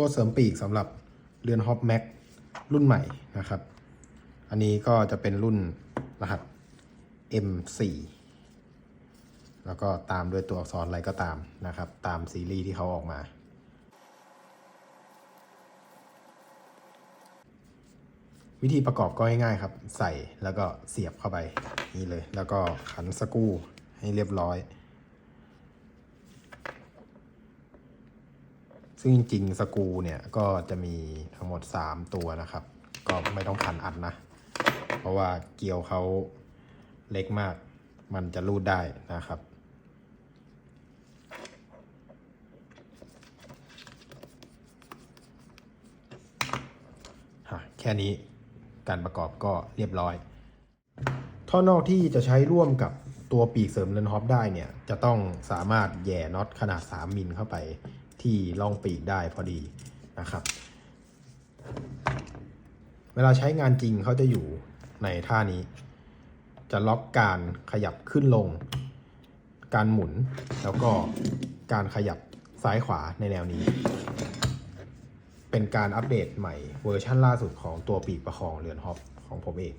ตัวเสริมปีกสำหรับเรือนฮอปแม็กรุ่นใหม่นะครับ อันนี้ก็จะเป็นรุ่นรหัส M4 แล้วก็ตามด้วยตัวอักษรอะไรก็ตามนะครับ ตามซีรีส์ที่เขาออกมา วิธีประกอบก็ง่ายๆครับ ใส่แล้วก็เสียบเข้าไปนี่เลย แล้วก็ขันสกรูให้เรียบร้อย ซึ่งจริงๆสกูเนี่ยก็จะมีทั้งหมด 3 ตัวนะครับ ก็ไม่ต้องขันอัดนะ เพราะว่าเกลียวเขาเล็กมาก มันจะรูดได้นะครับฮะแค่นี้การประกอบก็เรียบร้อย ท่อนอกที่จะใช้ร่วมกับตัวปีกเสริมเรือนฮอปได้เนี่ย จะต้องสามารถแย่น็อตขนาด 3 มิลเข้าไป ที่ร่องปีกได้พอดีนะครับ เวลาใช้งานจริงเขาจะอยู่ในท่านี้ จะล็อกการขยับขึ้นลง การหมุนแล้วก็การขยับซ้ายขวาในแนวนี้ เป็นการอัปเดตใหม่เวอร์ชั่นล่าสุดของตัวปีกประคองเรือนฮอปของผมเอง